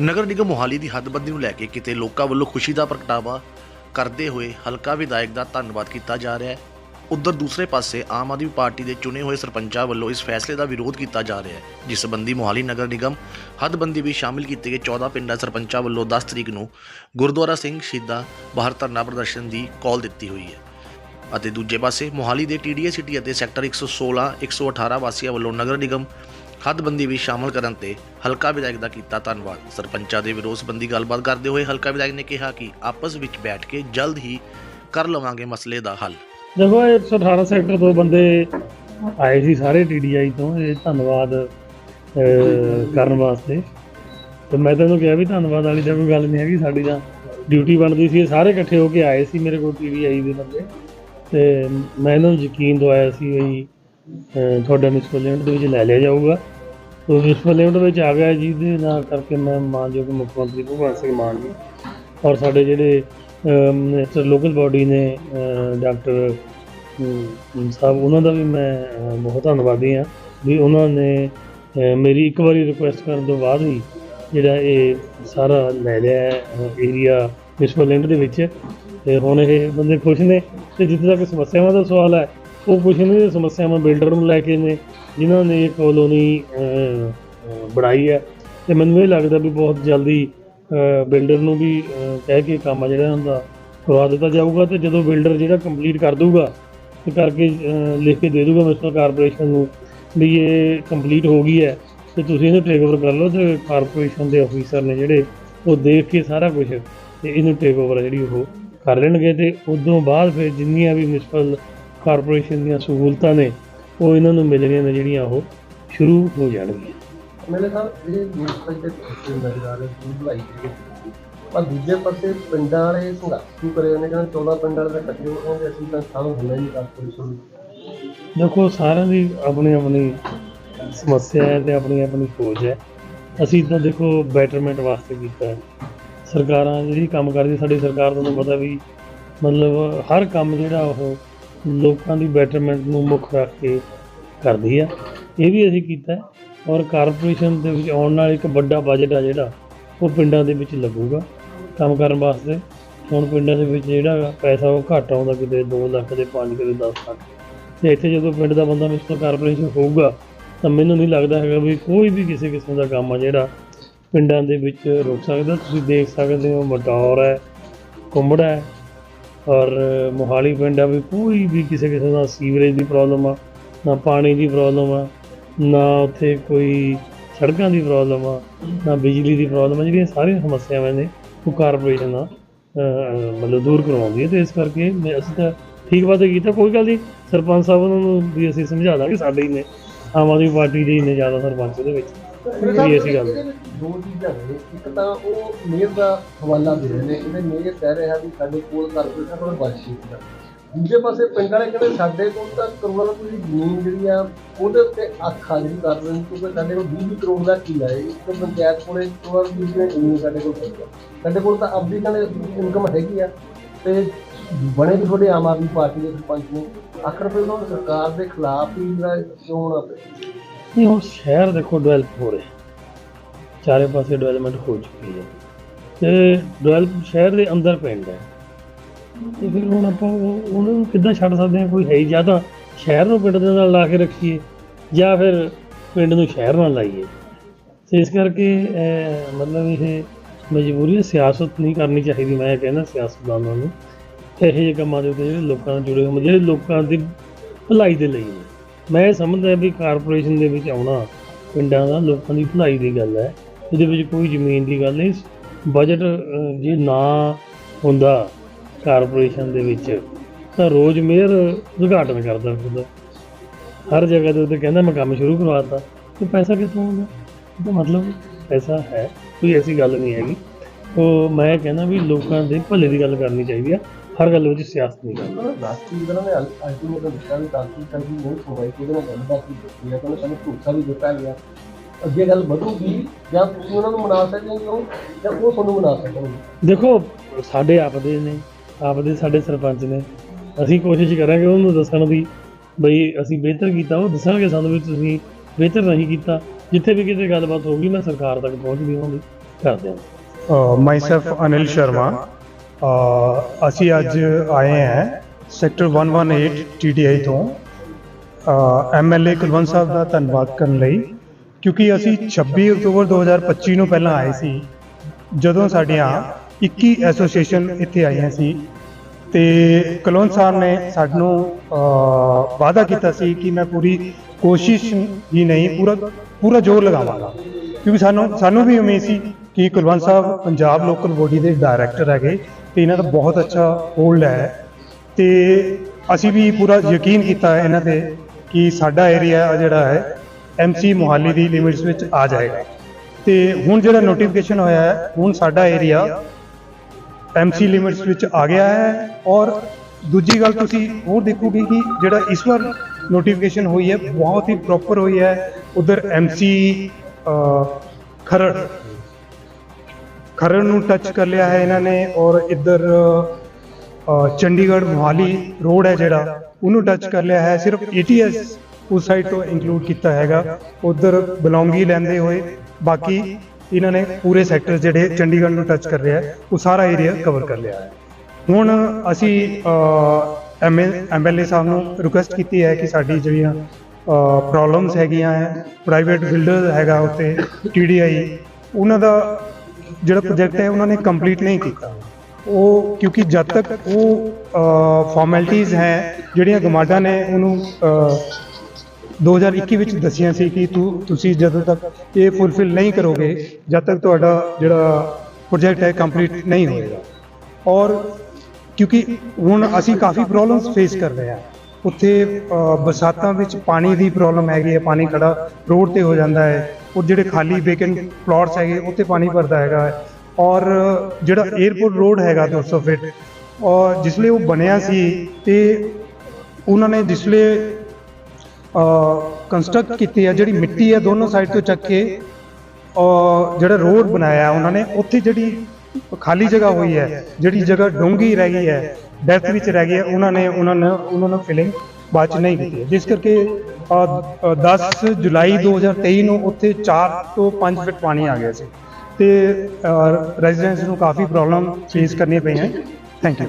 ਨਗਰ ਨਿਗਮ ਮੋਹਾਲੀ ਦੀ ਹੱਦਬੰਦੀ ਨੂੰ ਲੈ ਕੇ ਕਿਤੇ ਲੋਕਾਂ ਵੱਲੋਂ ਖੁਸ਼ੀ ਦਾ ਪ੍ਰਗਟਾਵਾ ਕਰਦੇ ਹੋਏ ਹਲਕਾ ਵਿਧਾਇਕ ਦਾ ਧੰਨਵਾਦ ਕੀਤਾ ਜਾ ਰਿਹਾ ਹੈ। ਉਧਰ ਦੂਸਰੇ ਪਾਸੇ ਆਮ ਆਦਮੀ ਪਾਰਟੀ ਦੇ ਚੁਣੇ ਹੋਏ ਸਰਪੰਚਾਂ ਵੱਲੋਂ ਇਸ ਫੈਸਲੇ ਦਾ ਵਿਰੋਧ ਕੀਤਾ ਜਾ ਰਿਹਾ ਹੈ, ਜਿਸ ਸੰਬੰਧੀ ਮੋਹਾਲੀ ਨਗਰ ਨਿਗਮ ਹੱਦਬੰਦੀ ਵਿੱਚ ਸ਼ਾਮਿਲ ਕੀਤੇ ਗਏ 14 ਪਿੰਡਾਂ ਸਰਪੰਚਾਂ ਵੱਲੋਂ 10 ਤਰੀਕ ਨੂੰ ਗੁਰਦੁਆਰਾ ਸਿੰਘ ਸ਼ਹੀਦਾਂ ਬਾਹਰ ਧਰਨਾ ਪ੍ਰਦਰਸ਼ਨ ਦੀ ਕਾਲ ਦਿੱਤੀ ਹੋਈ ਹੈ। ਅਤੇ ਦੂਜੇ ਪਾਸੇ ਮੋਹਾਲੀ ਦੇ ਟੀਡੀਏ ਸਿਟੀ ਅਤੇ ਸੈਕਟਰ 116 118 ਵਾਸੀਆਂ ਵੱਲੋਂ ਨਗਰ ਨਿਗਮ ਹੱਦਬੰਦੀ ਵੀ ਸ਼ਾਮਲ ਕਰਨ ਤੇ ਹਲਕਾ ਵਿਧਾਇਕ ਦਾ ਕੀਤਾ ਧੰਨਵਾਦ। ਸਰਪੰਚਾਂ ਦੇ ਵਿਰੋਧ ਸੰਬੰਧੀ ਗੱਲਬਾਤ ਕਰਦੇ ਹੋਏ ਹਲਕਾ ਵਿਧਾਇਕ ਨੇ ਕਿਹਾ ਕਿ ਆਪਸ ਵਿੱਚ ਬੈਠ ਕੇ ਜਲਦ ਹੀ ਕਰ ਲਵਾਂਗੇ ਮਸਲੇ ਦਾ ਹੱਲ। ਦੇਖੋ, ਇਹ 118 ਸੈਕਟਰ ਤੋਂ ਬੰਦੇ ਆਏ ਸੀ ਸਾਰੇ ਟੀਡੀਆਈ ਤੋਂ, ਇਹ ਧੰਨਵਾਦ ਕਰਨ ਵਾਸਤੇ। ਤੇ ਮੈਂ ਤੈਨੂੰ ਕਿਹਾ ਵੀ ਧੰਨਵਾਦ ਵਾਲੀ ਤਾਂ ਕੋਈ ਗੱਲ ਨਹੀਂ ਹੈਗੀ, ਸਾਡੀ ਤਾਂ ਡਿਊਟੀ ਬਣਦੀ ਸੀ, ਇਹ ਸਾਰੇ ਇਕੱਠੇ ਹੋ ਕੇ ਆਏ ਸੀ ਮੇਰੇ ਕੋਲ ਟੀਡੀਆਈ ਦੇ ਬੰਦੇ। ਤੇ ਮੈਂ ਇਹਨਾਂ ਨੂੰ ਯਕੀਨ ਦਵਾਇਆ ਸੀ ਵੀ ਤੁਹਾਡਾ ਮਿਸਪਲ ਲਿਮਟ ਦੇ ਵਿੱਚ ਲੈ ਲਿਆ ਜਾਊਗਾ। ਉਹ ਮਿਸਪਲ ਲਿਮਟ ਵਿੱਚ ਆ ਗਿਆ ਜਿਹਦੇ ਨਾਲ ਕਰਕੇ ਮੈਂ ਮਾਨਯੋਗ ਮੁੱਖ ਮੰਤਰੀ ਭਗਵੰਤ ਸਿੰਘ ਮਾਨ ਜੀ ਔਰ ਸਾਡੇ ਜਿਹੜੇ ਮਿਨਿਸਟਰ ਲੋਕਲ ਬਾਡੀ ਨੇ ਡਾਕਟਰ ਸਾਹਿਬ, ਉਹਨਾਂ ਦਾ ਵੀ ਮੈਂ ਬਹੁਤ ਧੰਨਵਾਦੀ ਹਾਂ ਵੀ ਉਹਨਾਂ ਨੇ ਮੇਰੀ ਇੱਕ ਵਾਰੀ ਰਿਕੁਐਸਟ ਕਰਨ ਤੋਂ ਬਾਅਦ ਹੀ ਜਿਹੜਾ ਇਹ ਸਾਰਾ ਲੈ ਲਿਆ ਏਰੀਆ ਮਿਊਨਿਸਪਲ ਲਿਮਟ ਦੇ ਵਿੱਚ। ਤੇ ਹੁਣ ਇਹ ਬੰਦੇ ਖੁਸ਼ ਨੇ ਤੇ ਜਿੱਥੇ ਤੱਕ ਸਮੱਸਿਆਵਾਂ ਦਾ ਸਵਾਲ ਹੈ ਉਹ ਕੁਛ ਦੀਆਂ ਸਮੱਸਿਆਵਾਂ ਬਿਲਡਰ ਨੂੰ ਲੈ ਕੇ ਨੇ, ਜਿਨ੍ਹਾਂ ਨੇ ਇਹ ਕਲੋਨੀ ਬਣਾਈ ਹੈ। ਤੇ ਮੈਨੂੰ ਇਹ ਲੱਗਦਾ ਵੀ ਬਹੁਤ ਜਲਦੀ ਬਿਲਡਰ ਨੂੰ ਵੀ ਕਹਿ ਕੇ ਕੰਮ ਆ ਜਿਹੜਾ ਹੁੰਦਾ, ਕਰਵਾ ਦਿੱਤਾ ਜਾਊਗਾ ਤੇ ਜਦੋਂ ਬਿਲਡਰ ਜਿਹੜਾ ਕੰਪਲੀਟ ਕਰ ਦੂਗਾ ਤੇ ਕਰਕੇ ਲਿਖ ਕੇ ਦੇ ਦੂਗਾ ਮਿਊਨਿਸਪਲ ਕਾਰਪੋਰੇਸ਼ਨ ਨੂੰ ਵੀ ਇਹ ਕੰਪਲੀਟ ਹੋ ਗਈ ਹੈ। ਤੇ ਤੁਸੀਂ ਇਹਨੂੰ ਟੇਕ ਓਵਰ ਕਰ ਲਓ ਤੇ ਕਾਰਪੋਰੇਸ਼ਨ ਦੇ ਅਫੀਸਰ ਨੇ ਜਿਹੜੇ, ਉਹ ਦੇਖ ਕੇ ਸਾਰਾ ਕੁਝ ਤੇ ਇਹਨੂੰ ਟੇਕ ਓਵਰ ਜਿਹੜੀ ਉਹ ਕਰ ਲੈਣਗੇ ਤੇ ਉਦੋਂ ਬਾਅਦ ਫਿਰ ਜਿੰਨੀਆਂ ਵੀ ਮਿਊਨਿਸਪਲ ਕਾਰਪੋਰੇਸ਼ਨ ਦੀਆਂ ਸਹੂਲਤਾਂ ਨੇ ਉਹ ਇਹਨਾਂ ਨੂੰ ਮਿਲਣੀਆਂ ਨੇ ਜਿਹੜੀਆਂ ਉਹ ਸ਼ੁਰੂ ਹੋ ਜਾਣਗੀਆਂ। ਮੇਰੇ ਨਾਲ ਜਿਹੜੇ ਦੇ ਨਜ਼ਰ ਆ ਰਹੇ ਸੀ ਭਲਾਈ ਦੇ ਵਿੱਚ। ਪਰ ਦੂਜੇ ਪਾਸੇ ਪਿੰਡਾਂ ਵਾਲੇ ਸੰਘਰਸ਼ ਸ਼ੁਰੂ ਕਰੇ ਨੇ ਕਹਿੰਦੇ 14 ਪਿੰਡਾਂ ਵਾਲੇ ਤਾਂ ਇਕੱਠੇ ਹੋ ਕਹਿੰਦੇ ਅਸੀਂ ਤਾਂ ਸਾਨੂੰ ਹੁੰਦਾ ਹੀ ਨਹੀਂ ਕਾਰਪੋਰੇਸ਼ਨ ਦੇਖੋ ਸਾਰਿਆਂ ਦੀ ਆਪਣੀ ਆਪਣੀ ਸਮੱਸਿਆ ਹੈ ਤੇ ਆਪਣੀ ਆਪਣੀ ਸੋਚ ਹੈ। ਅਸੀਂ ਤਾਂ ਦੇਖੋ ਬੈਟਰਮੈਂਟ ਵਾਸਤੇ ਕੀਤਾ ਹੈ। ਸਰਕਾਰਾਂ ਜਿਹੜੀ ਕੰਮ ਕਰਦੀ ਸਾਡੀ ਸਰਕਾਰ ਤੁਹਾਨੂੰ ਪਤਾ ਵੀ ਮਤਲਬ ਹਰ ਕੰਮ ਜਿਹੜਾ ਉਹ ਲੋਕਾਂ ਦੀ ਬੈਟਰਮੈਂਟ ਨੂੰ ਮੁੱਖ ਰੱਖ ਕੇ ਕਰਦੀ ਆ। ਇਹ ਵੀ ਅਸੀਂ ਕੀਤਾ ਔਰ ਕਾਰਪੋਰੇਸ਼ਨ ਦੇ ਵਿੱਚ ਆਉਣ ਨਾਲ ਇੱਕ ਵੱਡਾ ਬਜਟ ਆ ਜਿਹੜਾ, ਉਹ ਪਿੰਡਾਂ ਦੇ ਵਿੱਚ ਲੱਗੂਗਾ। ਕੰਮ ਕਰਨ ਵਾਸਤੇ ਹੁਣ ਪਿੰਡਾਂ ਦੇ ਵਿੱਚ ਜਿਹੜਾ ਪੈਸਾ ਉਹ ਘੱਟ ਆਉਂਦਾ ਕਿਤੇ 2 ਲੱਖ ਦੇ 5 ਕਿਤੇ 10 ਲੱਖ। ਤੇ ਇੱਥੇ ਜਦੋਂ ਪਿੰਡ ਦਾ ਬੰਦਾ ਮਿਊਨਿਸਪਲ ਕਾਰਪੋਰੇਸ਼ਨ ਹੋਊਗਾ, ਤਾਂ ਮੈਨੂੰ ਨਹੀਂ ਲੱਗਦਾ ਹੈਗਾ ਵੀ ਕੋਈ ਵੀ ਕਿਸੇ ਕਿਸਮ ਦਾ ਕੰਮ ਆ ਜਿਹੜਾ ਪਿੰਡਾਂ ਦੇ ਵਿੱਚ ਰੁਕ ਸਕਦਾ। ਤੁਸੀਂ ਦੇਖ ਸਕਦੇ ਹੋ, ਮਟੌਰ ਹੈ, ਕੁੰਬੜਾ ਹੈ ਔਰ ਮੋਹਾਲੀ ਪਿੰਡ ਆ ਵੀ ਕੋਈ ਵੀ ਕਿਸੇ ਕਿਸਮ ਦਾ ਸੀਵਰੇਜ ਦੀ ਪ੍ਰੋਬਲਮ ਆ ਨਾ ਪਾਣੀ ਦੀ ਪ੍ਰੋਬਲਮ ਆ ਨਾ ਉੱਥੇ ਕੋਈ ਸੜਕਾਂ ਦੀ ਪ੍ਰੋਬਲਮ ਆ ਨਾ ਬਿਜਲੀ ਦੀ ਪ੍ਰੋਬਲਮ ਆ ਜਿਹੜੀਆਂ ਸਾਰੀਆਂ ਸਮੱਸਿਆਵਾਂ ਨੇ ਉਹ ਕਾਰਪੋਰੇਸ਼ਨ ਆ ਮਤਲਬ ਦੂਰ ਕਰਵਾਉਂਦੀ ਹੈ ਤੇ ਇਸ ਕਰਕੇ ਮੈਂ ਅਸੀਂ ਤਾਂ ਠੀਕ ਵਾਅਦਾ ਕੀਤਾ। ਕੋਈ ਗੱਲ ਨਹੀਂ ਸਰਪੰਚ ਸਾਹਿਬ ਉਹਨਾਂ ਨੂੰ ਵੀ ਅਸੀਂ ਸਮਝਾ ਦਾਂਗੇ ਸਾਡੇ ਹੀ ਨੇ ਆਮ ਆਦਮੀ ਪਾਰਟੀ ਦੇ ਹੀ ਨੇ ਜ਼ਿਆਦਾ ਸਰਪੰਚ ਦੇ ਵਿੱਚ। ਵੀ ਐਸੀ ਗੱਲ ਦੋ ਚੀਜ਼ਾਂ ਨੇ। ਇੱਕ ਤਾਂ ਉਹ ਮੇਅਰ ਦਾ ਹਵਾਲਾ ਦੇ ਰਹੇ ਨੇ। ਇਹਦੇ ਮੇਅਰ ਕਹਿ ਰਿਹਾ ਵੀ ਸਾਡੇ ਕੋਲ ਕਾਰਪੋਰੇਸ਼ਨ ਕੋਲ ਬਾਤਚੀਤ ਹੈ ਦੂਜੇ ਪਾਸੇ ਪਿੰਡ ਵਾਲੇ ਕਹਿੰਦੇ ਸਾਡੇ ਕੋਲ ਤਾਂ ਕਰੋੜਾਂ ਰੁਪਏ ਦੀ ਜ਼ਮੀਨ ਜਿਹੜੀ ਆ, ਉਹਦੇ ਉੱਤੇ ਅੱਖ ਆ ਜਿਹੜੀ ਕਰ ਰਹੇ ਕਿਉਂਕਿ ਸਾਡੇ ਕੋਲ 20 ਕਰੋੜ ਦਾ ਕੀ ਹੈ ਇੱਕ ਪੰਚਾਇਤ ਕੋਲੇ ਕਰੋੜਾਂ ਰੁਪਏ ਦੀ ਜ਼ਮੀਨ ਸਾਡੇ ਕੋਲ। ਪਈ ਆ। ਸਾਡੇ ਕੋਲ ਤਾਂ ਆਪਦੀ ਕਹਿੰਦੇ ਇਨਕਮ ਹੈਗੀ ਆ। ਤੇ ਬਣੇ ਵੀ ਤੁਹਾਡੇ ਆਮ ਆਦਮੀ ਪਾਰਟੀ ਦੇ ਸਰਪੰਚ ਨੇ। ਆਖਰ ਫਿਰ ਉਹਨਾਂ ਸਰਕਾਰ ਦੇ ਖਿਲਾਫ ਹੀ ਜਿਹੜਾ ਕਿਉਂ ਹੋਣਾ ਪਿਆ ਨਹੀਂ, ਹੁਣ ਸ਼ਹਿਰ ਦੇਖੋ ਡਿਵੈਲਪ ਹੋ ਰਿਹਾ। ਚਾਰੇ ਪਾਸੇ ਡਿਵੈਲਪਮੈਂਟ ਹੋ ਚੁੱਕੀ ਹੈ। ਤੇ ਡਿਵੈਲਪ ਸ਼ਹਿਰ ਦੇ ਅੰਦਰ ਪਿੰਡ ਹੈ। ਤੇ ਫਿਰ ਹੁਣ ਆਪਾਂ ਉਹ- ਉਹਨਾਂ ਨੂੰ ਕਿੱਦਾਂ ਛੱਡ ਸਕਦੇ ਹਾਂ? ਕੋਈ ਹੈ ਹੀ ਜਾਂ ਤਾਂ ਸ਼ਹਿਰ ਨੂੰ ਪਿੰਡ ਦੇ ਨਾਲ ਲਾ ਕੇ ਰੱਖੀਏ ਜਾਂ ਫਿਰ ਪਿੰਡ ਨੂੰ ਸ਼ਹਿਰ ਨਾਲ ਲਾਈਏ। ਤੇ ਇਸ ਕਰਕੇ ਮਤਲਬ ਇਹ ਮਜਬੂਰੀ ਸਿਆਸਤ ਨਹੀਂ ਕਰਨੀ ਚਾਹੀਦੀ। ਮੈਂ ਕਹਿੰਦਾ ਸਿਆਸਤਦਾਨਾਂ ਨੂੰ। ਇਹੋ ਜਿਹੇ ਕੰਮਾਂ ਦੇ ਉੱਤੇ ਜਿਹੜੇ ਲੋਕਾਂ ਨਾਲ ਜੁੜੇ ਹੋਣ ਜਿਹੜੇ ਲੋਕਾਂ ਦੀ ਭਲਾਈ ਦੇ ਲਈ ਨੇ। ਮੈਂ ਇਹ ਸਮਝਦਾ ਵੀ ਕਾਰਪੋਰੇਸ਼ਨ ਦੇ ਵਿੱਚ ਆਉਣਾ ਪਿੰਡਾਂ ਦਾ ਲੋਕਾਂ ਦੀ ਭਲਾਈ ਦੀ ਗੱਲ ਹੈ। ਇਹਦੇ ਵਿੱਚ ਕੋਈ ਜ਼ਮੀਨ ਦੀ ਗੱਲ ਨਹੀਂ। ਬਜਟ ਜੇ ਨਾ ਹੁੰਦਾ ਕਾਰਪੋਰੇਸ਼ਨ ਦੇ ਵਿੱਚ, ਤਾਂ ਰੋਜ਼ ਮੇਅਰ ਉਦਘਾਟਨ ਕਰਦਾ ਫਿਰਦਾ ਹਰ ਜਗ੍ਹਾ ਦੇ ਉੱਤੇ ਕਹਿੰਦਾ, ਮੈਂ ਕੰਮ ਸ਼ੁਰੂ ਕਰਵਾਤਾ। ਤੇ ਪੈਸਾ ਕਿੱਥੋਂ ਆਉਂਦਾ? ਇਹਦਾ ਮਤਲਬ ਪੈਸਾ ਹੈ, ਕੋਈ ਐਸੀ ਗੱਲ ਨਹੀਂ ਹੈਗੀ। ਉਹ, ਮੈਂ ਕਹਿੰਦਾ ਵੀ ਲੋਕਾਂ ਦੇ ਭਲੇ ਦੀ ਗੱਲ ਕਰਨੀ ਚਾਹੀਦੀ ਆ। ਹਰ ਗੱਲ ਵਿੱਚ ਸਿਆਸਤ ਨਹੀਂ ਕਰਨੀ। ਉਹਨਾਂ ਰਾਸ਼ਟਰੀ ਇਹਨਾਂ ਨੇ ਅਲਟੀਮੇਟ ਦਿੱਤਾ ਵੀ ਰਾਸ਼ਟਰੀ ਕੰਟਰੀ ਨਹੀਂ ਸੁਣਵਾਈ ਉਹਦੇ ਨਾਲ ਗੱਲਬਾਤ ਕੀਤੀ ਹੈ ਕਹਿੰਦੇ ਸਾਨੂੰ ਭਰੋਸਾ ਵੀ ਦਿੱਤਾ ਗਿਆ। ਅੱਗੇ ਗੱਲ ਵਧੂਗੀ ਜਾਂ ਤੁਸੀਂ ਉਹਨਾਂ ਨੂੰ ਮਨਾ ਸਕਦੇ ਹੋ ਜਾਂ ਉਹ ਤੁਹਾਨੂੰ ਮਨਾ ਸਕਣਗੇ। ਦੇਖੋ ਸਾਡੇ ਆਪਦੇ ਨੇ ਆਪਦੇ ਸਾਡੇ ਸਰਪੰਚ ਨੇ। ਅਸੀਂ ਕੋਸ਼ਿਸ਼ ਕਰਾਂਗੇ ਉਹਨੂੰ ਦੱਸਣ ਦੀ ਬਈ ਅਸੀਂ ਬਿਹਤਰ ਕੀਤਾ ਉਹ ਦੱਸਣਗੇ ਸਾਨੂੰ ਵੀ ਤੁਸੀਂ ਬਿਹਤਰ ਨਹੀਂ ਕੀਤਾ। ਜਿੱਥੇ ਵੀ ਕਿਤੇ ਗੱਲਬਾਤ ਹੋਊਗੀ ਮੈਂ ਸਰਕਾਰ ਤੱਕ ਪਹੁੰਚਦੀ ਹੋਵਾਂਗੀ ਕਰਦੇ ਹਾਂ। ਮਾਈਸੈਲਫ ਅਨਿਲ ਸ਼ਰਮਾ। ਅਸੀਂ ਅੱਜ ਆਏ ਹਾਂ ਸੈਕਟਰ 118 ਟੀਡੀਆਈ ਤੋਂ। ਐਮਐਲਏ ਕੁਲਵੰਤ ਸਾਹਿਬ ਦਾ ਧੰਨਵਾਦ ਕਰਨ ਲਈ। ਕਿਉਂਕਿ ਅਸੀਂ 26 ਅਕਤੂਬਰ 2025 ਨੂੰ ਪਹਿਲਾਂ ਆਏ ਸੀ, ਜਦੋਂ ਸਾਡੀਆਂ 21 ਐਸੋਸੀਏਸ਼ਨ ਇੱਥੇ ਆਈਆਂ ਸੀ ਤੇ ਕੁਲਵੰਤ ਸਾਹਿਬ ਨੇ ਸਾਨੂੰ ਵਾਅਦਾ ਕੀਤਾ ਸੀ ਕਿ ਮੈਂ ਪੂਰੀ ਕੋਸ਼ਿਸ਼ ਹੀ ਨਹੀਂ, ਪੂਰਾ ਪੂਰਾ ਜ਼ੋਰ ਲਗਾਵਾਂਗਾ। ਕਿਉਂਕਿ ਸਾਨੂੰ ਸਾਨੂੰ ਵੀ ਉਮੀਦ ਸੀ ਕਿ ਕੁਲਵੰਤ ਸਾਹਿਬ ਪੰਜਾਬ ਲੋਕਲ ਬੋਡੀ ਦੇ ਡਾਇਰੈਕਟਰ ਹੈਗੇ ਤੇ ਇਹਨਾਂ ਦਾ ਬਹੁਤ ਅੱਛਾ ਹੋਲਡ ਹੈ ਤੇ ਅਸੀਂ ਵੀ ਪੂਰਾ ਯਕੀਨ ਕੀਤਾ ਇਹਨਾਂ ਤੇ ਕਿ ਸਾਡਾ ਏਰੀਆ ਜਿਹੜਾ ਹੈ ਐਮਸੀ ਮੋਹਾਲੀ ਦੀ ਲਿਮਿਟਸ ਵਿੱਚ ਆ ਜਾਏਗਾ। ਤੇ ਹੁਣ ਜਿਹੜਾ ਨੋਟੀਫਿਕੇਸ਼ਨ ਹੋਇਆ ਹੈ, ਹੁਣ ਸਾਡਾ ਏਰੀਆ ਐਮਸੀ ਲਿਮਿਟਸ ਵਿੱਚ ਆ ਗਿਆ ਹੈ ਔਰ ਦੂਜੀ ਗੱਲ ਤੁਸੀਂ ਹੋਰ ਦੇਖੋਗੇ ਕਿ ਜਿਹੜਾ ਇਸ ਵਾਰ ਨੋਟੀਫਿਕੇਸ਼ਨ ਹੋਈ ਹੈ, ਬਹੁਤ ਹੀ ਪ੍ਰੋਪਰ ਹੋਈ ਹੈ। ਉਧਰ ਐਮਸੀ ਖਰੜ ਖਰੜ ਨੂੰ ਟੱਚ ਕਰ ਲਿਆ ਹੈ ਇਹਨਾਂ ਨੇ ਔਰ ਇੱਧਰ ਚੰਡੀਗੜ੍ਹ ਮੋਹਾਲੀ ਰੋਡ ਹੈ ਜਿਹੜਾ, ਉਹਨੂੰ ਟੱਚ ਕਰ ਲਿਆ ਹੈ। ਸਿਰਫ ਏਟੀਐਸ ਉਸ ਸਾਈਡ ਤੋਂ ਇਨਕਲੂਡ ਕੀਤਾ ਹੈਗਾ। ਉਧਰ ਬਿਲੋਂਗੀ ਲੈਂਦੇ ਹੋਏ ਬਾਕੀ ਇਹਨਾਂ ਨੇ ਪੂਰੇ ਸੈਕਟਰ ਜਿਹੜੇ ਚੰਡੀਗੜ੍ਹ ਨੂੰ ਟੱਚ ਕਰ ਰਿਹਾ ਹੈ, ਉਹ ਸਾਰਾ ਏਰੀਆ ਕਵਰ ਕਰ ਲਿਆ ਹੈ। ਹੁਣ ਅਸੀਂ ਐਮਐਲਏ ਸਾਹਿਬ ਨੂੰ ਰਿਕੁਐਸਟ ਕੀਤੀ ਹੈ ਕਿ ਸਾਡੀ ਜਿਹੜੀਆਂ ਪ੍ਰੋਬਲਮਸ ਹੈਗੀਆਂ ਹੈ ਪ੍ਰਾਈਵੇਟ ਬਿਲਡਰ ਹੈਗਾ ਉੱਤੇ ਟੀਡੀਆਈ ਉਹਨਾਂ ਦਾ ਜਿਹੜਾ ਪ੍ਰੋਜੈਕਟ ਹੈ ਉਹਨਾਂ ਨੇ ਕੰਪਲੀਟ ਨਹੀਂ ਕੀਤਾ। ਉਹ ਕਿਉਂਕਿ ਜਦ ਤੱਕ ਉਹ ਫਾਰਮੈਲਿਟੀਆਂ ਹੈ, ਜਿਹੜੀਆਂ ਗਮਾਡਾ ਨੇ ਉਹਨੂੰ 2021 ਵਿੱਚ ਦੱਸੀਆਂ ਸੀ ਕਿ ਤੂੰ, ਤੁਸੀਂ ਜਦੋਂ ਤੱਕ ਇਹ ਫੁੱਲਫਿਲ ਨਹੀਂ ਕਰੋਗੇ, ਜਦ ਤੱਕ ਤੁਹਾਡਾ ਜਿਹੜਾ ਪ੍ਰੋਜੈਕਟ ਹੈ ਕੰਪਲੀਟ ਨਹੀਂ ਹੋਏਗਾ। ਔਰ ਕਿਉਂਕਿ ਹੁਣ ਅਸੀਂ ਕਾਫੀ ਪ੍ਰੋਬਲਮਸ ਫੇਸ ਕਰ ਰਹੇ ਹਾਂ। ਉੱਥੇ ਬਰਸਾਤਾਂ ਵਿੱਚ ਪਾਣੀ ਦੀ ਪ੍ਰੋਬਲਮ ਹੈਗੀ ਹੈ, ਪਾਣੀ ਖੜਾ ਰੋਡ ਤੇ ਹੋ ਜਾਂਦਾ ਹੈ। ਉਹ ਜਿਹੜੇ ਖਾਲੀ ਵੇਕਨ ਪਲਾਟਸ ਹੈਗੇ, ਉੱਥੇ ਪਾਣੀ ਭਰਦਾ ਹੈਗਾ ਔਰ ਜਿਹੜਾ 에어ਪੋਰਟ ਰੋਡ ਹੈਗਾ 200 ਫੀਟ ਔਰ ਜਿਸਲੇ ਉਹ ਬਣਿਆ ਸੀ, ਤੇ ਉਹਨਾਂ ਨੇ ਜਿਸਲੇ ਕੰਸਟਰਕਟ ਕੀਤੀ ਹੈ ਜਿਹੜੀ ਮਿੱਟੀ ਹੈ ਦੋਨੋਂ ਸਾਈਡ ਤੋਂ ਚੱਕ ਕੇ ਔਰ ਜਿਹੜਾ ਰੋਡ ਬਣਾਇਆ ਉਹਨਾਂ ਨੇ ਉੱਥੇ ਜਿਹੜੀ ਖਾਲੀ ਜਗ੍ਹਾ ਹੋਈ ਹੈ ਜਿਹੜੀ ਜਗ੍ਹਾ ਡੂੰਘੀ ਰਹਿ ਗਈ ਹੈ ਡੈਥ ਵਿੱਚ ਰਹਿ ਗਈ ਹੈ ਉਹਨਾਂ ਨੇ ਉਹਨਾਂ ਨੇ ਉਹਨਾਂ ਨੂੰ ਫਿਲਿੰਗ ਬਾਅਦ ਚ ਨਹੀਂ ਕੀਤੀ ਜਿਸ ਕਰਕੇ ਅ, ਅ, 10 ਜੁਲਾਈ 2023 ਨੂੰ ਉੱਥੇ 4 ਤੋਂ 5 ਫੁੱਟ ਪਾਣੀ ਆ ਗਿਆ ਸੀ। ਤੇ ਰੈਜੀਡੈਂਸ ਨੂੰ ਕਾਫੀ ਪ੍ਰੋਬਲਮ ਫੇਸ ਕਰਨੀਆਂ ਪਈਆਂ। Thank you